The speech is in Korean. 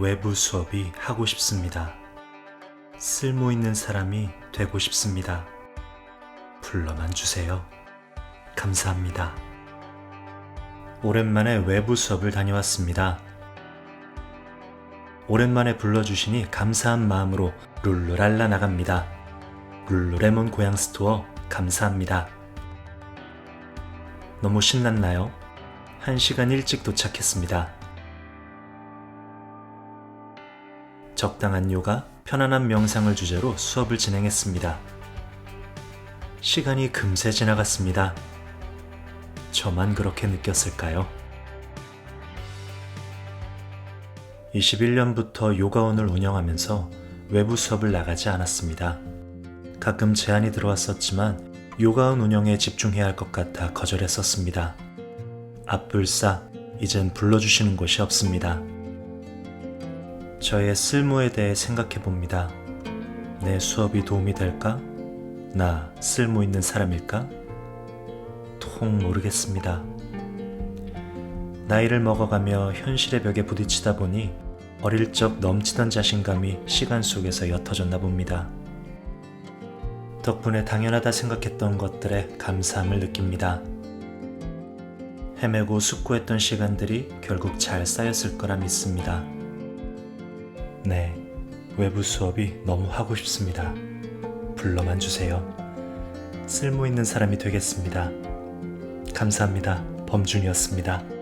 외부 수업이 하고 싶습니다. 쓸모 있는 사람이 되고 싶습니다. 불러만 주세요. 감사합니다. 오랜만에 외부 수업을 다녀왔습니다. 오랜만에 불러주시니 감사한 마음으로 룰루랄라 나갑니다. 룰루레몬 고향 스토어 감사합니다. 너무 신났나요? 한 시간 일찍 도착했습니다. 적당한 요가, 편안한 명상을 주제로 수업을 진행했습니다. 시간이 금세 지나갔습니다. 저만 그렇게 느꼈을까요? 21년부터 요가원을 운영하면서 외부 수업을 나가지 않았습니다. 가끔 제안이 들어왔었지만 요가원 운영에 집중해야 할 것 같아 거절했었습니다. 앞불싸, 이젠 불러주시는 곳이 없습니다. 저의 쓸모에 대해 생각해 봅니다. 내 수업이 도움이 될까? 나 쓸모 있는 사람일까? 통 모르겠습니다. 나이를 먹어가며 현실의 벽에 부딪히다 보니 어릴 적 넘치던 자신감이 시간 속에서 옅어졌나 봅니다. 덕분에 당연하다 생각했던 것들에 감사함을 느낍니다. 헤매고 숙고했던 시간들이 결국 잘 쌓였을 거라 믿습니다. 네, 외부 수업이 너무 하고 싶습니다. 불러만 주세요. 쓸모 있는 사람이 되겠습니다. 감사합니다. 범준이었습니다.